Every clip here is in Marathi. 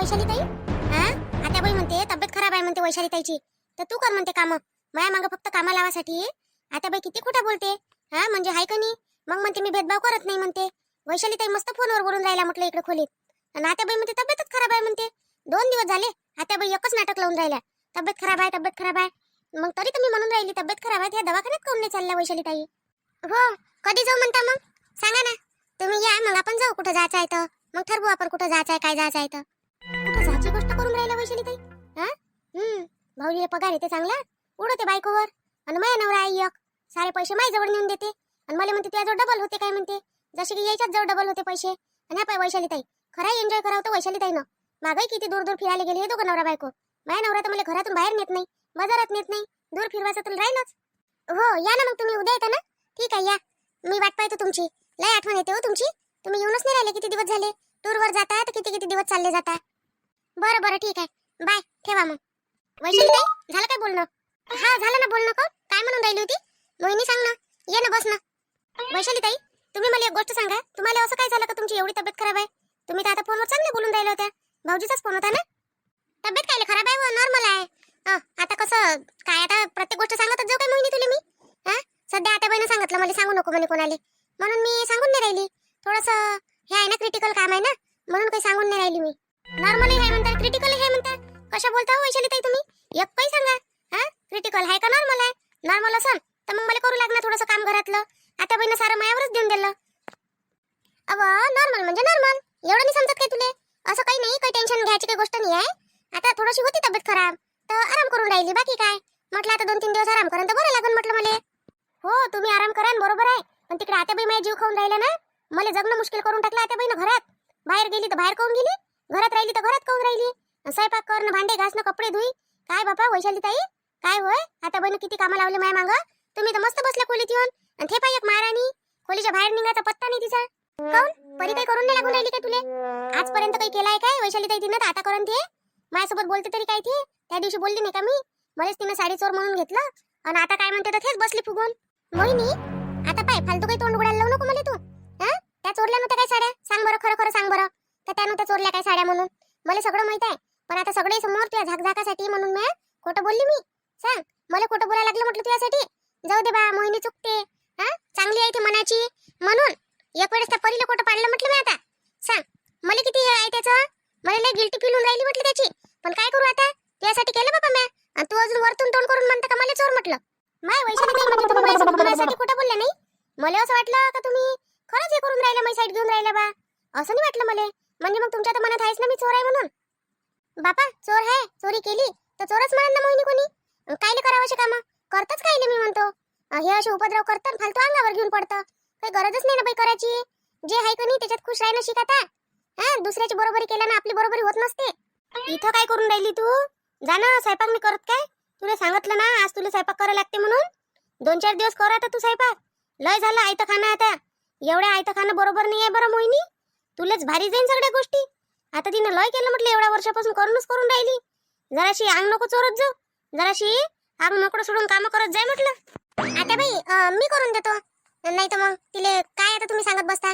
वैशाली ताई हा? आता बाई म्हणते तब्येत खराब आहे म्हणते वैशाली ताईची तर तू कर म्हणते काम. माया मागं फक्त कामा लावासाठी. आता बाई किती खोटा बोलते? हा? म्हणजे हाय का नाही? मग म्हणते मी भेदभाव करत नाही म्हणते. वैशाली ताई मस्त फोनवर बोलून राहिला म्हटलं इकडे खोलीत. आणि आता बाई म्हणते तब्येतच खराब आहे म्हणते. दोन दिवस झाले आता बाई एकच नाटक लावून राहिल्या. तब्येत खराब आहे तब्येत खराब आहे. मग तरी तर मी म्हणून राहिली तब्येत खराब आहे त्या दवाखान्यात काऊन नाही चालल्या वैशाली ताई हो कधी जाऊ म्हणता मग? सांगा ना. तुम्ही या मग आपण जाऊ कुठं जायचं आहे तर. मग ठरवू आपण कुठं जायचं आहे काय जायचं आहे तर. वैशाली ताई हा? हम्म भाऊजीला पगार येते चांगला? उडवते बायकोवर. आणि माझ्या नवरा आई एक. सारे पैसे माझ्याजवळ नेऊन देते. आणि मला म्हणते तुझ्याजवळ डबल होते काय? म्हणते. जसे की याच्याच जवळ डबल होते पैसे. आणि हा पाय वैशाली ताई खरा एन्जॉय करावं तर वैशाली ताई ना मागही किती दूर दूर फिरायला गेले हे दोघं नवरा बायको. माझ्या नवरा तर मला घरातून बाहेर नेत नाही. बाजारात नेत नाही. दूर फिरवायचं तर राहिलंच. हो या ना मग तुम्ही. उद्या येता ना? ठीक आहे या. मी वाट पाहतो तुमची. लय आठवण येते हो तुमची. तुम्ही येऊनच नाही राहिले किती दिवस झाले? टूरवर जाता तर किती किती दिवस चालले जाता? बरं बरं ठीक आहे. बाय ठेवा मग. वैशाली ताई झालं काय बोलणं? हा झालं ना बोलणं का काय म्हणून राहिली होती? मोहिनी सांग ना. ये ना बस ना. वैशाली ताई तुम्ही मला एक गोष्ट सांगा. तुम्हाला असं काय झालं का तुमची एवढी तब्येत खराब आहे? तुम्ही तर आता फोनवर चांगले बोलून राहिल्या होत्या. भाऊजीचाच फोन होता ना? तब्येत काय खराब आहे नॉर्मल आहे. आता कसं काय आता प्रत्येक गोष्ट सांगतच जाऊ काय मोहिनी तुला मी? हा सध्या आता बहिणी सांगितलं मला सांगू नको म्हणे कोणाला. म्हणून मी सांगून नाही राहिली. थोडस हे आहे ना क्रिटिकल काम आहे ना? म्हणून काही सांगून नाही राहिली मी. नॉर्मल आहे कशा बोलता हो वैशाली ताई तुम्ही? एक काही सांगा. हा? क्रिटिकल आहे का नॉर्मल आहे? नॉर्मल असन? तर मग मला करू लागणार थोडंसं काम घरातलं. आता बहिणी सारं मायावरच देऊन दिलं. अव नॉर्मल म्हणजे नॉर्मल एवढं नाही समजत काय तुले? असं काही नाही काही टेन्शन घ्यायची काही गोष्ट नाही आहे. आता थोडीशी होती तब्येत खराब. तर आराम करून राहिली बाकी काय? म्हटलं आता दोन तीन दिवस आराम करेन तर बरं लागेल म्हटलं मला. हो तुम्ही आराम करा बरोबर आहे. पण तिकडे आता बाई माझ्या जीव खाऊन राहिला ना? मला जगणं मुश्किल करून टाकलं आता बाईनं घरात. बाहेर गेली तर बाहेर काऊन गेली. घरात राहिली तर घरात काऊन राहिली. स्वयंपाक कर ना भांडे घासणं कपडे धुई. काय बापा वैशाली ताई काय होय? आता बहिणी किती कामं लावले माय मांग? तुम्ही तर मस्त बसल्या खोलीत येऊन. आणि ते पाय एक महाराणी. खोलीच्या बाहेर निघायचा पत्ता नाही तिचा. काऊन? परी काही करून नाही लागून राहिली काय तुले? आजपर्यंत काही केलाय काय? वैशाली ताई तिनं तर आता करून ते माझ्यासोबत बोलते तरी काय ते त्या दिवशी बोलली नाही का मी? मलाच तिनं साडी चोर म्हणून घेतलं. आणि आता काय म्हणते तर तेच बसली फुगून. मोहिनी आता पाय फालतू काही तोंड उघडायला लावू नको मला तू. हा? त्या चोरल्या नव्हत्या काय साड्या? सांग बरं खरं खरं सांग बरं. तर त्या नव्हत्या चोरल्या काय साड्या म्हणून? मला सगळं माहीत आहे. पण आता सगळे समोर तुझ्या झाकझाकासाठी म्हणून मी खोटं बोलली मी. सांग मला खोटं बोलायला लागलं म्हटलं तुझ्यासाठी? जाऊ दे बा मोहिनी चुकते. हा? चांगली आहे ती मनाची. म्हणून एक वेळेस त्या परीला खोटं पाडलं म्हटलं मी आता. सांग मला किती हे आहे त्याचं? मला लय गिल्टी फील होऊन राहिली म्हटलं त्याची. पण काय करू आता? तुझ्यासाठी केलं बाबा मी आणि तू अजून वरतून तोंड करून म्हणता का मला चोर म्हटलं? माय वैशाली ताई तुम्ही माझ्यासाठी खोटं बोलले नाही? मला असं वाटलं का तुम्ही खरंच हे करून राहिलं माझी साईड घेऊन राहिलं बा? असं नाही वाटलं मला. म्हणजे मग तुमच्या तर मनात आहेच ना मी चोर आहे म्हणून. बापा चोर आहे. चोरी केली. तर चोरच म्हणत ना मोहिनी कोणी? कायले करावं असे कामं? करतच कायले मी म्हणतो. हे असे उपद्रव करतात फालतू अंगावर घेऊन पडतं. काही गरजच नाही ना बाई करायची. जे आहे कोणी त्याच्यात खुश राहायला शिकता. हा दुसऱ्याची बरोबरी केल्यानं आपली बरोबरी होत नसते. इथं काय करून राहिली तू? जा ना स्वयंपाक मी करत काय? तुला सांगितलं ना आज तुला स्वयंपाक करायला लागते म्हणून. दोन चार दिवस कर आता तू स्वयंपाक. लय झालं आयतं खाणं आता. एवढ्या आयतं खाणं बरोबर नाही आहे बरं मोहिनी. तुलाच भारी जाईन सगळ्या गोष्टी. आता तिनं लय केलं म्हटलं एवढ्या वर्षापासून करूनच करून राहिली. जराशी अंग नको चोरत जाऊ. जराशी अंग मोकळं सोडून कामं करत जाय म्हटलं. आता बाई मी करून देतो. नाही तर मग तिले काय आता तुम्ही सांगत बसता?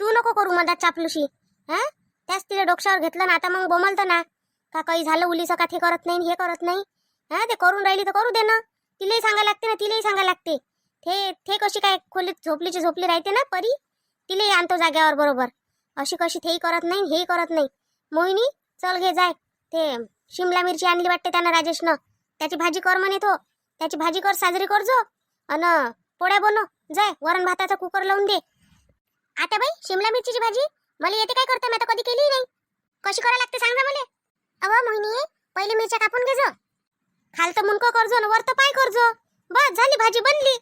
तू नको करू मधात चापलूशी. हा त्याच तिला डोक्यावर घेतलं ना आता मग बोमलतं ना. का काही झालं उलीचं का ते करत नाही हे करत नाही? हा ते करून राहिली तर करू दे ना. तिलाही सांगायला लागते ना तिलाही सांगायला लागते. ते ते कशी काय खोलीत झोपलीची झोपली राहते ना परी? तिलाही आणतो जाग्यावर बरोबर. अशी कशी तेही करत नाही हेही करत नाही. मोहिनी चल घे जाय. ते शिमला मिरची आणली वाटते त्यानं राजेशनं. त्याची भाजी कर म्हणे तो. त्याची भाजी कर साजरी कर जो. अन पोळ्या बनव. जाय वरण भाताचा कुकर लावून दे. आता बाई शिमला मिरचीची भाजी? मला येते काय करता? मी आता कधी केली नाही. कशी करायला लागते सांग ना मला. अव मोहिनी पहिले मिरच्या कापून घे जो. खालतं मुनकं करजो न वरतं पाय करजो बस झाली भाजी बनली.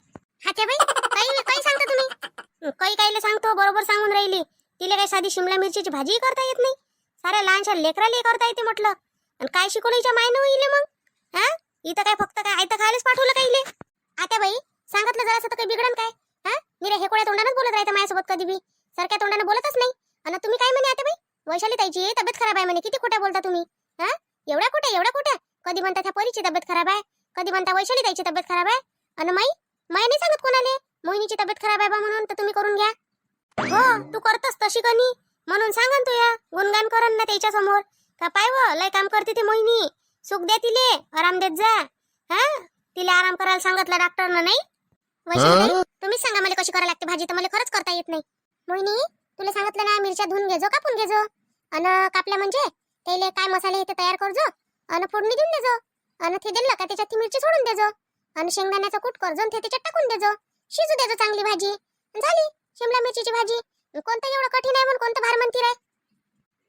हात्या बाई काही काही सांगता तुम्ही? काही काहीला सांगतो बरोबर सांगून राहिली. तिला काही साधी शिमला मिरचीची भाजी करता येत नाही? साऱ्या लहानशा लेकराला करता येते म्हटलं. आणि काय शिकवलीच्या मायनं होईल मग? हा? इथं काय फक्त काय आयतं खायलाच पाठवलं काहीले आता बाई सांगितलं जरा तर काही बिघडन काय? हा? मी हे हेकोड्या तोंडानच बोलत राहता माझ्यासोबत कधी बी. सारख्या तोंडानं बोलतच नाही. आणि तुम्ही काय म्हणे आता बाई? वैशाली ताईची तब्येत खराब आहे म्हणे. किती खोट्या बोलता तुम्ही? हा? एवढ्या खोट्या एवढ्या खोट्या कधी म्हणता त्या परीची तब्येत खराब आहे? कधी म्हणता वैशाली ताईची तब्येत खराब आहे? आणि माई माई नाही सांगत कोणाले? मोहिनीची तब्येत खराब आहे बा म्हणून तर तुम्ही करून घ्या. हो तू करतस तशी कनी म्हणून सांगन तू या गुणगान करन ना त्याच्यासमोर का पाय व लय काम करते ते मोहिनी. सुख द्या तिले आराम देत जा. हा? तिला आराम करायला सांगितलं डॉक्टरनं नाही? वैशाली तुम्हीच सांगा मला कशी करायला लागते भाजी तर मला खरंच करता येत नाही. मोहिनी तुला सांगितलं ना मिरच्या धुवून घेजो कापून घेजो. अन कापल्या म्हणजे त्याले काय मसाले ते तयार करजो. अन फोडणी देऊन देजो. अन ते दिलं का त्याच्यात ती मिरची सोडून देजो. आणि शेंगदाण्याचा कूट करजो आणि ते त्याच्यात टाकून देजो. शिजू देजो चांगली भाजी. झाली. शिमला मिरचीची भाजी. कोणतं एवढं कठीण आहे म्हणून कोणतं भार म्हणती रे?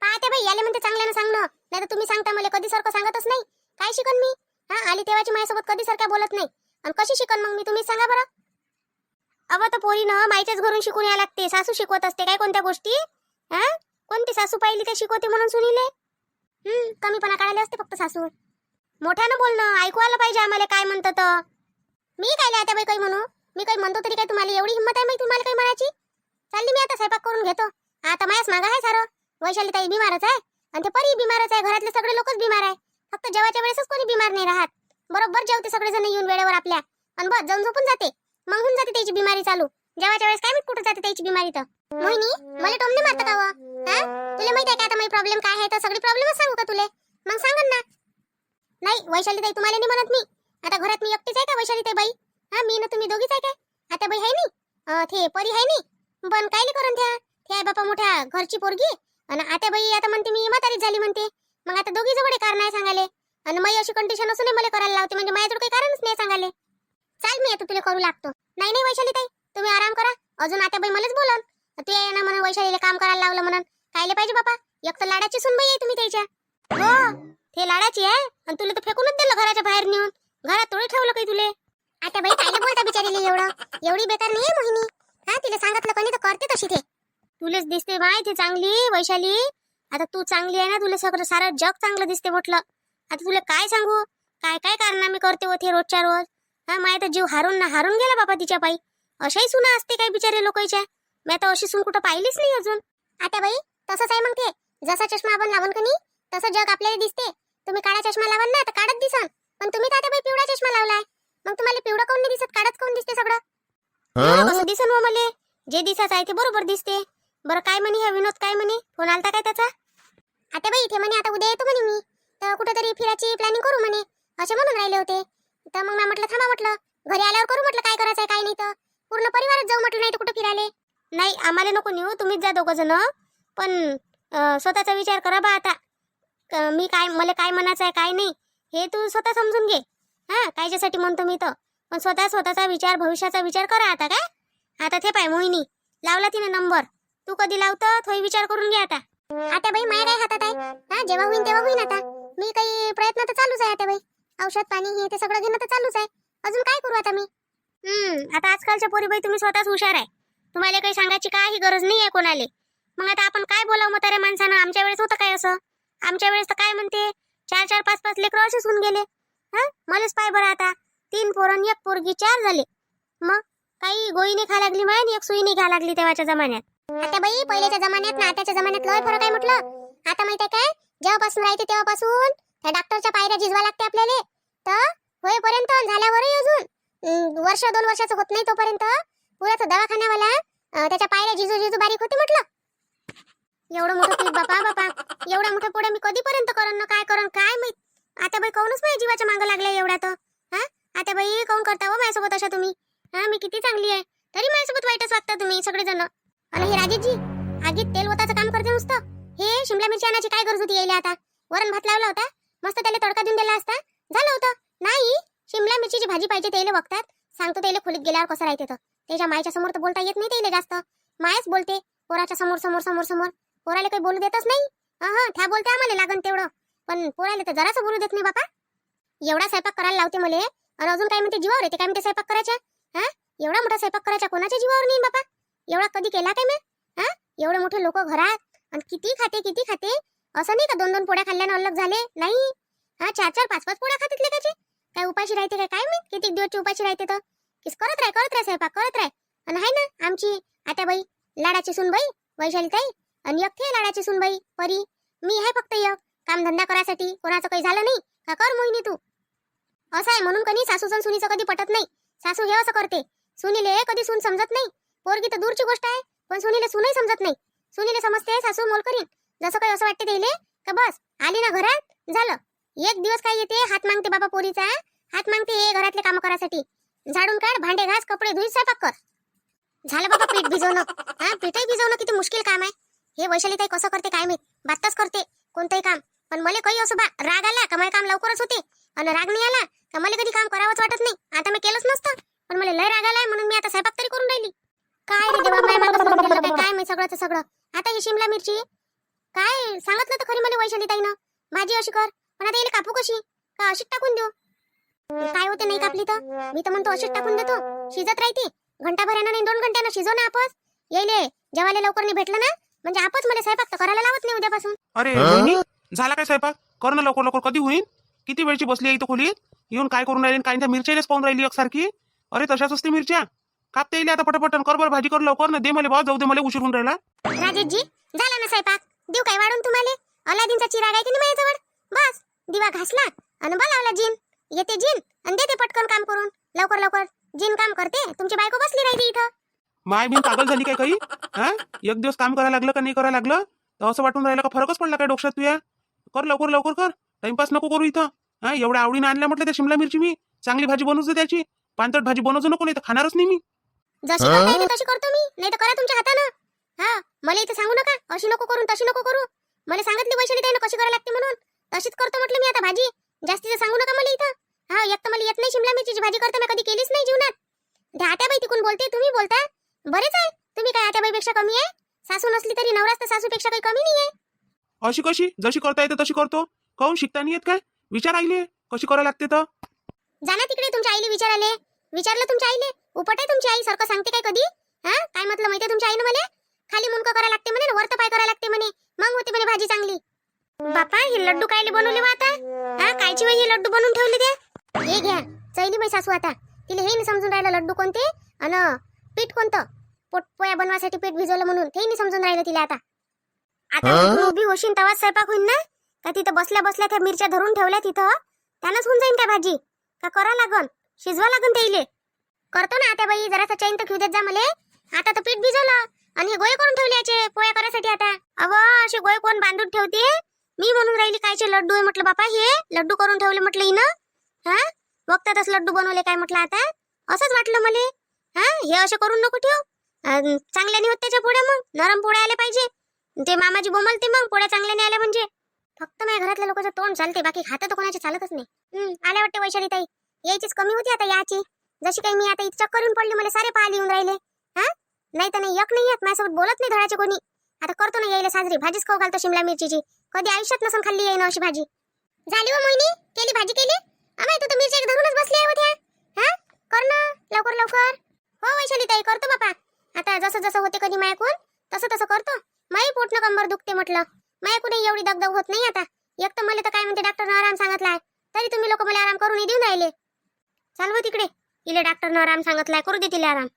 पाहते बाई याले म्हणते चांगल्यानं सांगणं नाही तर तुम्ही सांगता मला कधी सारखं सांगतच नाही. काय शिकन मी? हा आली तेव्हाची माझ्यासोबत कधी सारख्या बोलत नाही. आणि कशी शिकन मग मी तुम्ही सांगा बरं. अव तर पोरीनं माईच्याच घरून शिकून यायला लागते सासू शिकवत असते काय कोणत्या गोष्टी? हा? कोणती सासू पाहिली ते शिकवते म्हणून सुनीले? हम्म कमीपणा काढायला असते फक्त सासू. मोठ्यानं बोलणं ऐकू आलं पाहिजे आम्हाला काय म्हणतं तर. मी काय आता बाई काही म्हणू मी काही म्हणतो तरी काय तुम्हाला एवढी हिंमत आहे माहिती तुम्हाला काही म्हणायची? चालली मी आता स्वयंपाक करून घेतो. आता मायाच मागा आहे सारं. वैशाली ताई बिमारच आहे आणि ते परी बिमारच आहे. घरातले सगळे लोकच बिमार आहे. फक्त जेवायच्या वेळेसच कोणी बिमार नाही राहत. बरोबर जेवते सगळेजण येऊन वेळेवर आपल्या. आणि बस जाऊन झोपून जाते. मग होऊन जाते त्याची बिमारी चालू. जेवायच्या वेळेस काय मी कुठं जाते त्याची बिमारी तर. मोहिनी मला टोमने मारता का हा? तुला माहिती आहे का आता माझी प्रॉब्लेम काय आहे? तर सगळी प्रॉब्लेमच सांगू का तुले? मग सांगन ना. नाही वैशाली ताई तुम्हाला नाही म्हणत मी. आता घरात मी एकटीच आहे का वैशाली ताई बाई? हा मी ना तुम्ही दोघीच आहे काय? आता बाई आहे नी थे ते परी आहे नी पण काय नाही करून त्या ते आहे बापा मोठ्या घरची पोरगी. आणि आता बाई आता म्हणते मी म्हातारीच झाली म्हणते. मग आता दोघी जवळ कारण आहे सांगाले आणि मग अशी कंडिशन असून मला करायला लावते. म्हणजे माझ्याजवळ काही कारणच नाही सांगाले चाल मी आता तुला करू लागतो. नाही नाही वैशाली ताई तुम्ही आराम करा. अजून आता बाई मलाच बोलन. ते आहे ना म्हणून वैशालीला काम करायला लावलं म्हणून. कायले पाहिजे बापा? एक तर लाडाची सुनबाई आहे तुम्ही त्याच्या. हो ते लाडाची आहे. आणि तुला तर फेकूनच दिलं घराच्या बाहेर नेऊन. घरात थोडी ठेवलं काही तुले? आता बाई कायले बोलता बिचारीले एवढं? एवढी बेकार नाही मोहिनी. हा तिला सांगितलं कोणी तर करते तशी ते. तुलाच दिसते बाय ती चांगली वैशाली. आता तू चांगली आहे ना तुला सगळं सारं जग चांगलं दिसते म्हटलं. आता तुला काय सांगू? काय काय कारनामे करते होते रोजच्या रोज? हा माय तर जीव हारून ना हारून गेला बाबा तिच्या पायी. अशाही सुना असते काय बिचारे लोकांच्या? मी आता अशी सून कुठं पाहिलीच नाही अजून. आता बाई तसंच आहे मग ते. जसा चष्मा आपण लावून कनी तसं जग आपल्याला दिसते. तुम्ही काळा चष्मा लावाल ना तर काढत दिसन. पण तुम्ही तर आता बाई पिवळा चष्मा लावलाय. मग तुम्हाला पिवळं काऊन नाही दिसत? काढत काऊन दिसते सगळं? हो, कसं दिसन व मले. जे दिसाच आहे ते बरोबर दिसते. बरं काय म्हणे ह्या विनोद? काय म्हणे? फोन आलता काय त्याचा? आता बाई इथे म्हणे आता उद्या येतो म्हणे मी. तर कुठेतरी फिरायची प्लॅनिंग करू म्हणे. असे म्हणून राहिले होते. तर मग मी म्हटलं थांबा म्हटलं. घरी आल्यावर करू म्हटलं काय करायचं काय नाही तर. पूर्ण परिवारच जाऊ म्हटलं नाही तर कुठे फिरायले? नाही आम्हाला नको नेऊ तुम्हीच जा दोघं जण. पण स्वतःचा विचार करा बा आता. मी काय मला काय म्हणायचं आहे काय नाही हे तू स्वतः समजून घे. हा कायच्यासाठी म्हणतो मी तर पण स्वतः स्वतःचा विचार भविष्याचा विचार करा आता काय? आता ते पाय मोहिनी लावला तिने नंबर. तू कधी लावतं? थोडी विचार करून घे आता. आता बाई माय काय हातात आहे? हा जेव्हा होईन तेव्हा होईन आता. मी काही प्रयत्न तर चालूच आहे आता बाई. औषध पाणी हे ते सगळं घेणं तर चालूच आहे. अजून काय करू आता मी? हम्म आता आजकालच्या पोरी बाई तुम्ही स्वतःच हुशार आहे. तुम्हाला काही सांगायची काही गरज नाही आहे कोणाले. मग आता आपण काय बोलावं म्हाताऱ्या माणसानं? आमच्या वेळेस होतं काय असं? आमच्या वेळेस तर काय म्हणते? चार चार पाच पाच लेकरं असेच होऊन गेले. हा? मलाच पाय बरं आता. तीन पोरण एक पोरगी चार झाले. मग? काही गोळीने खा लागली माय एक सुईने घ्या लागली तेव्हाच्या जमान्यात. आता बाई पहिल्याच्या जमान्यात ना आताच्या जमान्यात लय फरक आहे म्हटलं. आता माहिती काय? जेव्हापासून राहते तेव्हापासून त्या डॉक्टरच्या पायऱ्या झिजवा लागते आपल्याला. तर होईपर्यंत झाल्यावरही अजून. वर्ष दोन वर्षाचं होत नाही तोपर्यंत. पुराचा दवाखान्यावाला त्याच्या पायऱ्या जिजू जिजू बारीक होते म्हटलं. एवढं मोठं पीठ बापा बापा. एवढ्या मोठं पुढे मी कधीपर्यंत करन ना काय करन काय माहीत? आता बाई काऊनच माझ्या जीवाच्या मागं लागल्या एवढ्या तर? हा? आता बाई काऊन करता हो माझ्यासोबत अशा तुम्ही? हा मी किती चांगली आहे. तरी माझ्यासोबत वाईटच वागता तुम्ही सगळेजण. आणि हे राजेशजी आगीत तेल ओताचं काम करते नुसतं. हे शिमला मिरची आणायची काय गरज होती यायला आता? वरण भात लावला होता. मस्त त्याला तडका देऊन दिला असता. झालं होतं. नाही शिमला मिरचीची भाजी पाहिजे त्याला बघतात. सांगतो त्याला खोलीत गेल्यावर कसं राहते तर. त्याच्या मायच्या समोर तर बोलता येत नाही त्याला जास्त. मायच बोलते. पोराच्या समोर समोर समोर समोर. पोराला काही बोलू देतच नाही. हा त्या बोलते आम्हाला लागन तेवढं. पण पोरायला तर जरासं बोलू देत नाही बापा. एवढा स्वयंपाक करायला लावते मले. आणि अजून काय म्हणते जीवावर येते काय म्हणते स्वयंपाक करायच्या? हा? एवढा मोठा स्वयंपाक करायचा कोणाच्या जीवावर नाही बापा? एवढा कधी केला काय मी? हा? एवढे मोठे लोक घरात? आणि किती खाते किती खाते? असं नाही का दोन दोन पोळ्या खाल्ल्यानं अलग झाले? नाही. हा चार चार पाच पाच पोळ्या खातात लेकाचे काय उपाशी राहते काय काय माहीत? किती दिवसची उपाशी राहते तर? किस करत राह करत राह स्वयंपाक करत राह आणि हाय ना आमची आता बाई लाडाची सुनबाई वैशाली ताई. आणि एक थे लाडाची सुनबाई परी. मी आहे फक्त एक. कामधंदा करायसाठी कोणाचं काही झालं नाही? का कर मोहिनी तू? असं आहे म्हणून कधी सासूचं सुनीचं कधी पटत नाही. सासू हे असं करते. सुनीले कधी सून समजत नाही. पोरगी तर दूरची गोष्ट आहे पण सुनीले सूनही समजत नाही. सुनीले समजते सासू मोल करीन. जसं काही असं वाटते दिले का बस आली ना घरात झालं. एक दिवस काय येते हात मागते बाबा पोरीचा. हात मागते हे घरातले काम करायसाठी. झाडून काढ भांडे घास कपडे धुई स्वयंपाक कर. झालं बाबा पीठ भिजवणं. हा पीठही भिजवणं किती मुश्किल काम आहे. हे वैशाली ताई कसं करते काय माहीत? बातच करते कोणतंही काम. पण मला काही असो बा राग आला का मला काम लवकरच होते? आणि राग नाही आला का मला कधी काम करावंच वाटत नाही? आता मी केलंच नसतं. पण मला लय राग आलाय म्हणून मी आता स्वयंपाक तरी करून राहिली. काय रे देवा माय मागं सोडून दिलं काय? काय मी सगळंच सगळं? आता ही शिमला मिरची? काय? सांगितलं तर खरी मला वैशाली ताईनं. भाजी अशी कर. पण आता येईल कापू कशी? का अशीच टाकून देऊ? काय होते नाही कापली तर? मी तर म्हणतो अशीच टाकून देतो. शिजत राहते. घंटाभरानं नाही दोन घंट्यानं शिजव ना आपस. येईले जेवायला लवकर नाही भेटलं ना? म्हणजे आपच मला स्वयंपाक तर करायला लावत नाही उद्यापासून. अरे झाला काय स्वयंपाक? कर ना लवकर लवकर. कधी होईल किती वेळची बसली आहे इथं खोलीत? येऊन काय करून राहिली? काय त्या मिरच्यालेच पाहून राहिली एकसारखी. अरे तशाच असते मिरच्या. कापता येईल आता पटापट कर बरं भाजी कर लवकर. ना दे मला बा जाऊ दे मला उशीर होऊन राहिला. राजेशजी झाला ना स्वयंपाक? देऊ काय वाढून तुम्हाला? अलादीनचा चिराग आहे की नाही माझ्याजवळ? बस दिवा घासला आणि बोलावला जिन. येते जिन आणि देते पटकन काम करून. लवकर लवकर. जिन काम करते. तुमची बायको बसली राहिली इथं. माय बिन पागल झाली काय काही? हा? एक दिवस काम करायला लागलं का नाही करायला लागलं? तर असं वाटून राहिलं का? फरकच पडला काय डोक्यात तुया? कर लवकर लवकर कर. टाइमपास नको करू इथं. हा एवढ्या आवडीनं आणल्या म्हटलं त्या शिमला मिरची मी. चांगली भाजी बनवूच दे त्याची. पानतट भाजी बनवજો नको नाही तर खाणारच नाही मी. जशी करता येते तशी करतो मी. नाही तर करा तुमच्या हातानं. हा मला इथे सांगू नका. अशी नको करून तशी नको करू. मला सांगितली वैशाली ताईनं कशी करायला लागते म्हणून. तशीच करतो म्हटलं मी आता भाजी. जास्तीचं सांगू नका मला इथं. हा एक तर मला येत नाही शिमला मिरचीची भाजी करता मी कधी केलीच नाही जीवनात. त्या आत्याबाई तिकून बोलते तुम्ही बोलता? बरेच आहे. तुम्ही काय आत्याबाईपेक्षा कमी आहे? सासू नसली तरी नवराच तर सासूपेक्षा काही कमी नाही आहे अशी कशी? जशी करता येते तशी करतो. काहून शिकता नाही येत काय? विचार आईले. कशी करायला लागते तर? जाना तिकडे तुमच्या आईले विचाराले विचारलं तुमच्या आईले? उपट आहे तुमची आई सारखं सांगते काय कधी? हा? काय म्हटलं माहितीये तुमच्या आईनं मला? खाली मुनक करायला लागते म्हणे वरत पाय करायला लागते म्हणे. मग होते म्हणे भाजी चांगली. बापा हे लड्डू कायले बनवले आता? हा? कायची वेळ हे लड्डू बनवून ठेवले ते? हे घ्या. चैली बाई सासू आता. तिला हे नाही समजून राहिलं लड्डू कोणते? अन पीठ कोणतं? पोटपोया बनवासाठी पीठ भिजवलं म्हणून. ते नाही समजून राहिलं तिला आता. आता तू उभी होशील तेव्हाच स्वयंपाक होईल ना? का तिथं बसल्या बसल्या त्या मिरच्या धरून ठेवल्या तिथं? त्यानंच होऊन जाईन काय भाजी. का करा लागन? शिजवा लागन त्याइले. करतो ना आता बाई जरासा चैन तर देत जा मले. आता तर पीठ भिजवलं. आणि हे गोळे करून ठेवले याचे पोया करायसाठी आता. अव असे गोळे कोण बांधून ठेवते? मी म्हणून राहिली कायचे लड्डू आहे म्हटलं बापा हे. लड्डू करून ठेवले म्हटलं हिनं. हा? बघतातच लड्डू बनवले काय म्हटलं आता. असंच वाटलं मले. हा? हे असे करून नको ठेव. चांगल्या नाही होत त्याच्या पुढे मग. नरम पोळ्या आले पाहिजे. ते मामाजी बोमलते मग पोळ्या चांगल्या नाही आल्या म्हणजे. फक्त माझ्या घरातल्या लोकांचं तोंड चालते बाकी खातं तर कोणाचे चालतच नाही. आल्या वाटते वैशाली ताई यायचीच कमी होती आता याची. जशी काही मी आता इच्छा करून पडली मला सारे पाहायला येऊन राहिले. हा? नाही तर नाही एक नाही येत माझ्यासोबत बोलत नाही धडाचे कोणी. आता करतो ना यायला साजरी भाजीच खाऊ घालतो शिमला मिरचीची. कधी आयुष्यात नसून खाल्ली येईन अशी भाजी. झाली व मोहिनी? केली भाजी केली? अमाय तू तर मिरची एक धरूनच बसली आहे होत्या हा? कर ना लवकर लवकर. हो वैशाली ताई करतो बापा. आता जसं जसं होते कधी मायकून तसं तसं करतो. माई पोटनं कंबर दुखते म्हटलं. मायकून एवढी दगदग होत नाही आता? एक तर मला तर काय म्हणते डॉक्टरनं आराम सांगितलाय तरी तुम्ही लोक मला आराम करून देऊन राहिले. चालव तिकडे. इले डॉक्टरनं आराम सांगितलाय करू दे तिला आराम.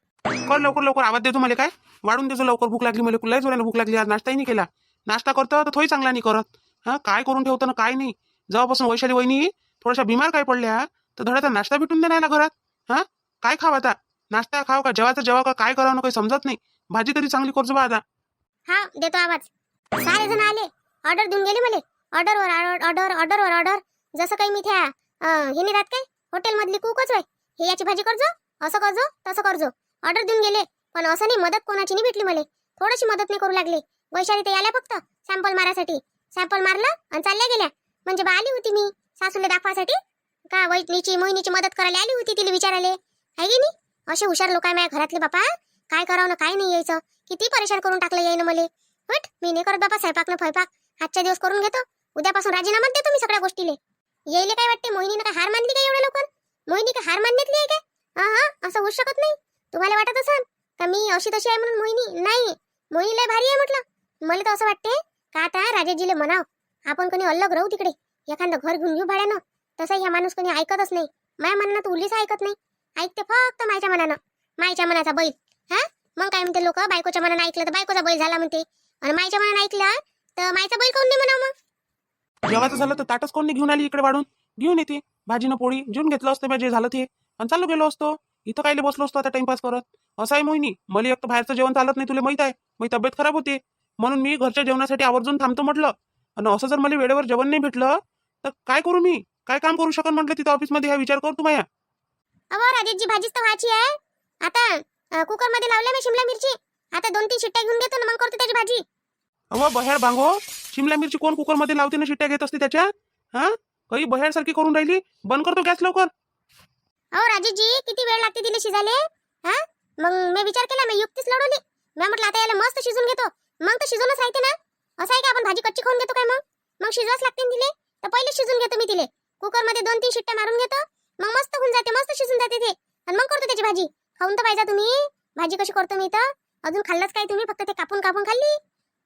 कर लवकर लवकर. आवाज देतो मला काय? वाढून देतो लवकर. भूक लागली मला. कुठल्याच जोराने भूक लागली. आज नाश्ताही नाही केला. नाश्ता करतो तर थोडी चांगला नाही करत. हा? काय करून ठेवतो ना काय नाही. जेव्हापासून वैशाली वहिनी थोड्याशा बिमार काय पडल्या तर धडाचा नाश्ता भेटून दे ना घरात. हा? काय खावा आता? नाश्ता खाव का? जेवाचा जेवा का? काय करावं काही समजत नाही. भाजी तरी चांगली करतो बा आता. हा देतो आवाज. सारे जण आले. ऑर्डर देऊन गेले मला. ऑर्डरवर ऑर्डर ऑर्डरवर ऑर्डर जसं काही मी त्या हे नाही राहत काय? हॉटेल मधली कुकच होय. हे याची भाजी करजो असं करजो तसं करजो. ऑर्डर देऊन गेले. पण असं नाही मदत कोणाची नाही भेटली मला. थोडीशी मदत नाही करू लागली. वैशाली ते आल्या फक्त सॅम्पल मारायसाठी सॅम्पल मारलं आणि चालल्या गेल्या. म्हणजे बा आली होती मी सासूला दाखवासाठी. का वैष्णीची मोहिनीची मदत करायला आली होती तिला विचारायला. आहे की नाही? असे हुशार लोक आहे माझ्या घरातले बापा. काय करावं ना काय नाही यायचं? किती परेशान करून टाकलं यायनं मले? हट मी नाही करत बाबा स्वयंपाक न फैपाक आजच्या दिवस करून घेतो. उद्यापासून राजीनामा देतो मी सगळ्या गोष्टीले. येईले काय वाटते? मोहिनीनं काय हार मानली काय एवढ्या लवकर? मोहिनी काय हार मानण्यातली आहे काय? हा हा असं होऊ शकत नाही. तुम्हाला वाटत असेल का मी अशी तशी आहे म्हणून मोहिनी? नाही. मोहिनी लय भारी आहे म्हटलं. मला तर असं वाटते का आता राजाजीले म्हणाव आपण कोणी अलग राहू तिकडे. एखादं घर घेऊन घेऊ भाड्यानं. तसं ह्या माणूस कोणी ऐकतच नाही. माया मनानं तर उलीच ऐकत नाही. ऐकते फक्त माझ्या मनानं. मायच्या मनाचा बैल. हा? मग काय म्हणते लोक? बायकोच्या मनानं ऐकलं तर बायकोचा बैल झाला म्हणते. आणि मायच्या मनानं ऐकलं तर मायचा बैल कोण नाही म्हणावं मग? जेवायचं झालं तर ताटच कोण घेऊन आली इकडे वाढून? घेऊन येते. भाजीनं पोळी घेऊन घेतलं असतं बा जे झालं ते. आणि चालू गेलो असतो. इथं कायले बसलो असतो आता टाइमपास करत? असं आहे मोहिनी मला एक तर बाहेरचं जेवण चालत नाही तुला माहीत आहे. माझी तब्येत खराब होते. म्हणून मी घरच्या जेवणासाठी आवर्जून थांबतो म्हटलं. आणि असं जर मला वेळेवर जेवण नाही भेटलं तर काय करू मी? काय काम करू शकन म्हटलं तिथं ऑफिसमध्ये हा विचार करतो माया. अहो राजेशजी भाजीच तर व्हायची आहे. आता कुकरमध्ये लावल्या मी शिमला मिरची. आता दोन तीन शिट्ट्या घेऊन घेतो ना मग करतो त्याची भाजी. अहो बह्यार भांगो. शिमला मिरची कोण कुकरमध्ये लावते ना शिट्ट्या घेत असते त्याच्या हा? काही बह्यारसारखी करून राहिली? बंद करतो गॅस लवकर. अहो राजेशजी किती वेळ लागते तिला शिजाले हा? मग मी विचार केला मी युक्तीच लढवली. मी म्हटलं आता याला मस्त शिजून घेतो. मग तर शिजूनच राहते ना. असं आहे का आपण भाजी कच्ची खाऊन घेतो काय मग? मग शिजवाच लागते तिले. तर पहिले शिजून घेतो मी तिले. कुकरमध्ये दोन तीन शिट्ट्या मारून घेतो. मग मस्त होऊन जाते मस्त शिजून जाते ते. आणि मग करतो त्याची भाजी. खाऊन तर पाहिजे तुम्ही. भाजी कशी करतो मी तर. अजून खाल्लंच काय तुम्ही? फक्त ते कापून कापून खाल्ली.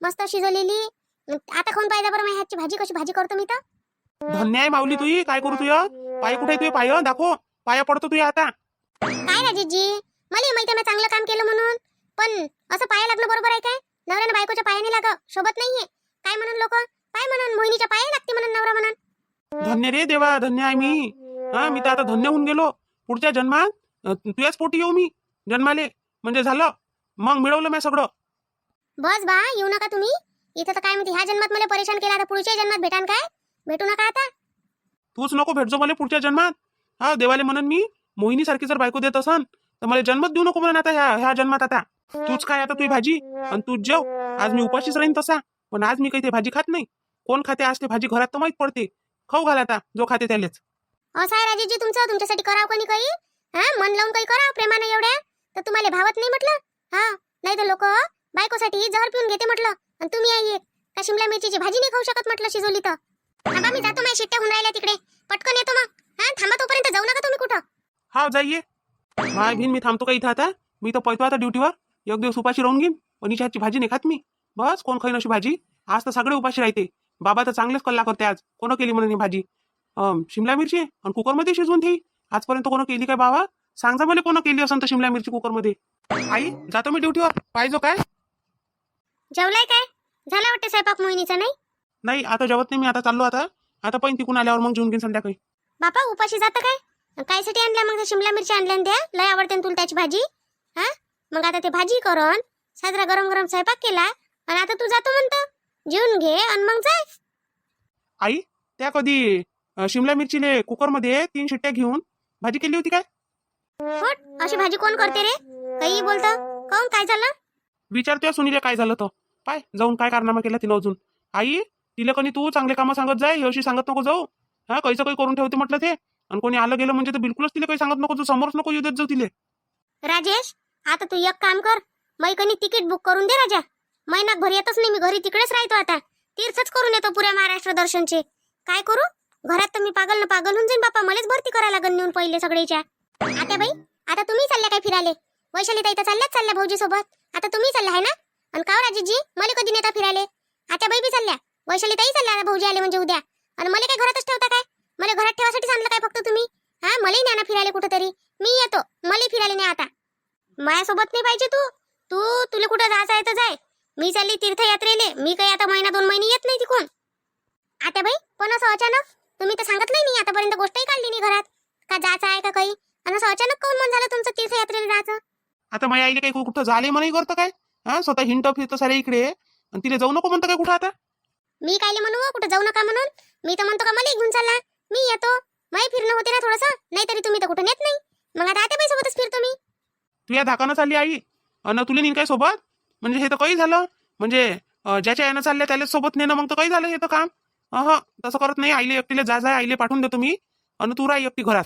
मस्त शिजवलेली आता खाऊन पाहिजे बरं माझ्या हातची भाजी कशी भाजी करतो मी तर. धन्य आहे माऊली तुही काय करू तुया? पाय कुठे तुझे? पाय दाखव. पाया पडतो तुया आता. काय राजेशजी? मला माहिती मी चांगलं काम केलं म्हणून. पण असं पाया लागणं बरोबर आहे काय? नवऱ्यानं बायकोच्या पायाने लाग सोबत नाहीये. काय म्हणून लोक? काय म्हणून? मोहिनीच्या पाया लागते म्हणून नवरा म्हणून. धन्य रे देवा. धन्य आहे मी. हा मी तर आता धन्य होऊन गेलो. पुढच्या जन्मात तुझ्याच पोटी येऊ मी जन्माले. म्हणजे झालं. मग मिळवलं मी सगळं. बस बा येऊ नका तुम्ही. इथं तर काय म्हणते ह्या जन्मात मला परेशान केला आता पुढच्या जन्मात भेटान काय? भेटू नका आता. तूच नको भेटजो मला पुढच्या जन्मात. हा देवाले म्हणून मी मोहिनी सारखी जर बायको देत असन तर मला जन्मच देऊ नको म्हणून आता ह्या ह्या जन्मात आता. तूच काय आता तुझी भाजी आणि तूच जेव. आज मी उपाशीच राहीन तसा पण आज मी काही ते भाजी खात नाही. कोण खाते आज ते भाजी घरात तर माहीत पडते. खाऊ घाल आता जो खाते त्यालेच. असं आहे राजेशजी तुमचं तुमच्यासाठी करावं कोणी काही? हा मन लावून काही करा प्रेमानं एवढ्या. तर तुम्हाला भावत नाही म्हटलं? हा नाही तर लोक बायकोसाठी जहर पिऊन घेते म्हटलं. आणि तुम्ही आई एक. का शिमला मिरचीची भाजी नाही खाऊ शकत म्हटलं शिजवली तर? थांबा मी जातो माझ्या शिट्ट्या होऊन राहिल्या तिकडे. पटकन येतो मग. हा थांबा तोपर्यंत जाऊ नका तुम्ही कुठं. हा जाईये माय भिन मी थांबतो का इथं आता? मी तर पळतो आता ड्युटीवर. एक दिवस उपाशी राहून घेईन. पण हातची भाजी नाही खात मी. बस कोण खाईन अशी भाजी? आज तर सगळे उपाशी राहते. बाबा तर चांगलेच कल्ला करते आज. कोण केली म्हणून ही भाजी? अं, शिमला मिरची आणि कुकरमध्ये शिजवून ठेवी. आजपर्यंत कोण केली काय बाबा? सांग मला कोण केली असं तर शिमला मिरची कुकरमध्ये. आई जातो मी ड्युटीवर पाहिजो काय? जेवलाय काय? झाला वाटतं स्वयंपाक मोहिनीचा नाही? नाही आता जेवत नाही मी. आता चाललो आता. आता पण तिकून आल्यावर मग जेवून घेईन संध्याकाळी. बापा उपाशी जातं काय? कायसाठी आणल्या? मग त्या शिमला मिरची आणल्या त्या? लय आवडते न तुला त्याची भाजी. हा? मग आता ते भाजी करून साजरा गरम गरम स्वयंपाक केला. आणि आता तू जातो म्हणतो. जेवून घे आणि मग जाय. आई त्या कधी शिमला मिरचीले कुकरमध्ये तीन शिट्ट्या घेऊन भाजी केली होती काय? होट अशी भाजी कोण करते रे? काही बोलतो? काऊन काय झालं? विचारतोय सुनीले काय झालं तर पाय जाऊन काय कारनामा केला तिनं अजून? आई तिला कणी तू चांगले कामं सांगत जाय अशी सांगत नको जाऊ. हा कैचं काही करून ठेवते म्हटलं ते? आणि कोणी आलं गेलं म्हणजे तर बिलकुलच तिला काही सांगत नको तू समोरच नको येऊ देत जाऊ तिले. राजेश आता तू एक काम कर. मै कनी तिकीट बुक करून दे राजा. महिना घरी येतच नाही मी घरी तिकडेच राहतो आता. तीर्थच करून येतो पुऱ्या महाराष्ट्र दर्शनचे. काय करू? घरात तर मी पागल ना पागल होऊन जाईन बापा. मलाच भरती करायला लागन नेऊन पहिले सगळेच्या. आता बाई आता तुम्ही चालल्या काय फिराले वैशाली ताई तर चालल्याच चालल्या भाऊजी सोबत आता तुम्ही चालल्या आहे ना? आणि का राजेशजी मला कधी नेता फिराले आता बाई बी चालल्या. वैशाली ताई चालल्या भाऊजी आले म्हणजे उद्या. आणि मला काय घरातच ठेवता काय? मला घरात ठेवासाठी सांगलं काय फक्त तुम्ही? हा मलाही न्या ना फिरायला कुठंतरी. मी येतो. मला फिरायला नाही आता. माझ्यासोबत नाही पाहिजे तू. तू तुला कुठं जायचं आहे तर जाय. मी चालली तीर्थयात्रेले. मी काही आता महिना दोन महिने येत नाही तिकून. आता बाई पण असं अचानक तुम्ही तर सांगितलंय नाही आतापर्यंत गोष्टही काढली नाही घरात. का जायचं आहे का काही? आणि असं अचानक काऊन मन झालं तुमचं तीर्थयात्रेला जायचं? आता माझ्या आईले काही कुठं झाले म्हणून करतं काय? हा? स्वतः हिंट फिरतं सारे इकडे. आणि तिला जाऊ नको म्हणतं काय कुठं आता? मी कायले म्हणू हो, कुठं जाऊ नका म्हणून? मी तर म्हणतो का मला घेऊन चालला. मी येतो. माही फिरणं होते ना थोडंसं. नाहीतरी तुम्ही तर कुठं नेत नाही. मग आता आत्याबाई सोबतच फिरतो मी. तू या धाकानं चालली आई. अन तुला नेईन काय सोबत? म्हणजे हे तर काही झालं. म्हणजे अं, ज्याच्या यानं चालल्या त्याला सोबत नेणं मग तर काही झालं हे तर काम. अह तसं करत नाही. आईले एकटीला जा जा आईले पाठवून देतो मी. आणि तू राह एकटी घरात.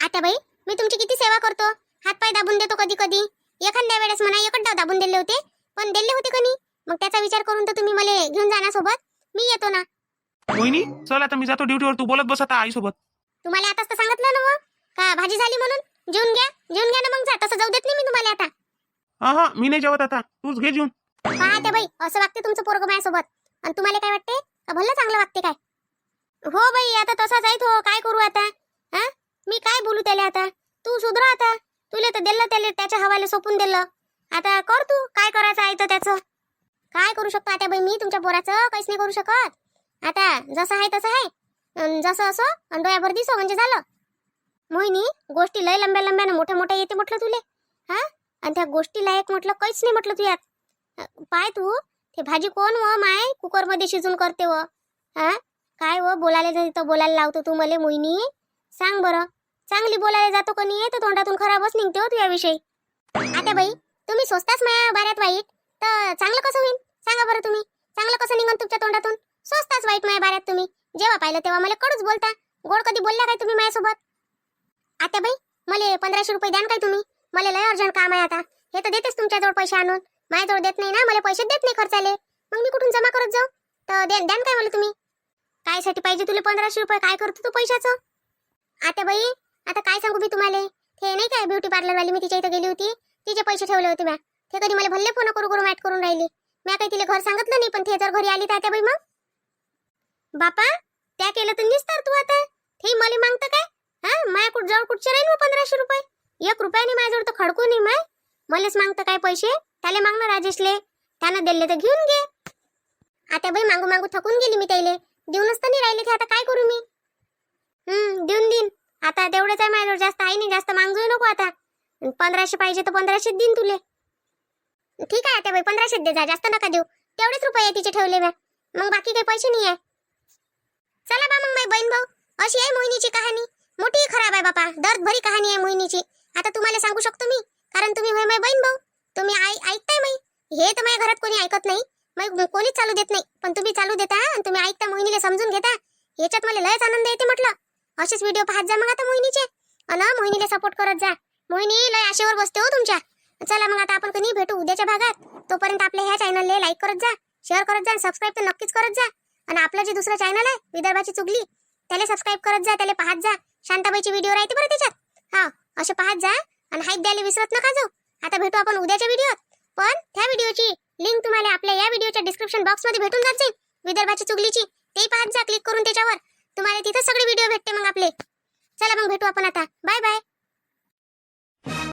आता बाई मी तुमची किती सेवा करतो? हातपाय दाबून देतो कधी कधी. एखाद्या वेळेस म्हणा डाव दाबून दिले होते पण दिले होते कनी मग त्याचा विचार करून तर तुम्ही मला घेऊन जाणार सोबत. मी येतो ना. मोहिनी चल आता मी जातो ड्युटीवर. तू बोलत बस आता आईसोबत. तुम्हाला आताच तर सांगितलं ना मग. का भाजी झाली म्हणून? जेवून घ्या जेवून घ्या ना मग जा. तसं जाऊ देत नाही मी तुम्हाला आता. हा मी नाही जेवत आता. तूच घे जेवून. पहा त्या बाई असं वागते तुमचं पोरग माझ्यासोबत. आणि तुम्हाला काय वाटते भल्ला चांगलं वागते काय? हो बाई आता तसाच आहे तो. काय करू आता? हा मी काय बोलू त्याला आता? तू सुधरा आता. तुला तर दिलं त्याला त्याच्या हवाले सोपून दिलं. आता कर तू. काय करायचं आहे तर त्याचं? काय करू शकतो आता बाई मी? तुमच्या पोराचं काहीच नाही करू शकत. आता जसं आहे तसं आहे. जसं असं आणि डोळ्याभर दिसो म्हणजे झालं. मोहिनी गोष्टी लय लंब्या लंब्यानं मोठ्या मोठ्या येते म्हटलं तुले. हा? आणि त्या गोष्टीला एक म्हटलं काहीच नाही म्हटलं तू यात पाय तू. हे भाजी कोण व माय? कुकरमध्ये शिजून करते व. हा काय व? बोलायला जाते तर बोलायला लावतो तू मले मोहिनी. सांग बरं. चांगली बोलायला जातो का नाही? तर तोंडातून खराबच निघते हो तुझ्याविषयी. आता बाई तुम्ही स्वस्ताच माया बाऱ्यात वाईट. तर चांगलं कसं होईल सांगा बरं तुम्ही. चांगलं कसं निघन तुमच्या तोंडातून? स्वस्ताच वाईट माया बाऱ्यात तुम्ही. जेव्हा पाहिलं तेव्हा मला कडूच बोलता. गोड कधी बोलल्या काय तुम्ही माझ्यासोबत आता बाई मला पंधराशे रुपये द्यान काय तुम्ही? मला लय अर्जंट काम आहे आता. हे तर देतेच तुमच्याजवळ पैसे आणून. माझ्याजवळ देत नाही ना मला पैसे देत नाही खर्चाले. मग मी कुठून जमा करत जाऊ? तर द्या द्यान काय मला तुम्ही? कायसाठी पाहिजे तुला पंधराशे रुपये? काय करतो तू पैशाचं? आता बाई आता काय सांगू मी तुम्हाला? ते नाही काय ब्युटी पार्लरवाली मी तिच्या इथं गेली होती? तिचे पैसे ठेवले होते म्या. ते कधी मला भल्ले फोन करू करू मॅट करून राहिली. म्या काही तिला घर सांगितलं नाही पण ते जर घरी आली तर आता बाई मग? बापा त्या केलं तर निसतार तू आता. ते मला मागतं काय? हा माया कुठ जवळ कुठचे राहील मग पंधराशे रुपये? एक रुपयाने माझ्याजवळ तर खडकू नाही माय. मलाच मागतं काय पैसे? त्याला माग ना राजेशले त्यानं दिले तर घेऊन घे आता बाई मागू मागू थकून गेली मी त्याले देऊनच तर नाही राहिले ते आता काय करू मी हम्म देऊन देईन आता तेवढंच आहे माझ्याजवळ जास्त आहे नाही जास्त मागजू नको आता पंधराशे पाहिजे तर पंधराशेच देईन तुले ठीक आहे आता बाई पंधराशेच दे जा जास्त नका देऊ तेवढेच रुपये तिचे ठेवले म्या मग बाकी काही पैसे नाही आहे चला बा मग माझी बहीण भाऊ अशी आहे मोहिनीची कहाणी मोठी खराब आहे बापा दर्द भरी कहाणी आहे मोहिनीची आता तुम्हाला सांगू शकतो मी कारण तुम्ही होय माझी बहीण भाऊ तुम्ही आई ऐकताय मी हे तर माझ्या घरात कोणी ऐकत नाही. मग कोणीच चालू देत नाही. पण तुम्ही चालू देता आणि तुम्ही ऐकता मोहिनीला समजून घेता. याच्यात मला लयच आनंद येते म्हटलं. असेच व्हिडिओ पाहत जा मग आता मोहिनीचे. अन मोहिनीला सपोर्ट करत जा. मोहिनी लय आशेवर बसते हो तुमच्या. चला मग आता आपण कधी भेटू उद्याच्या भागात. तोपर्यंत आपल्या ह्या चॅनलला लाईक करत जा शेअर करत जा सबस्क्राईब तर नक्कीच करत जा. आणि आपलं जे दुसरं चॅनल आहे विदर्भाची चुगली त्याला सबस्क्राईब करत जा त्याला पाहत जा. शांताबाईची व्हिडिओ राहते बरं त्याच्यात. हा असे पाहत जा आणि हाईप द्यायला विसरत नका जाऊ. आता भेटू आपण उद्याच्या व्हिडिओत पण त्या व्हिडिओची लिंक तुम्हाला आपल्या या व्हिडिओच्या डिस्क्रिप्शन बॉक्समध्ये भेटून जात. जाईल विदर्भाची चुगलीची ते पाहत जा क्लिक करून त्याच्यावर. तुम्हाला तिथं सगळे व्हिडिओ भेटते मग आपले. चला मग भेटू आपण आता. Bye bye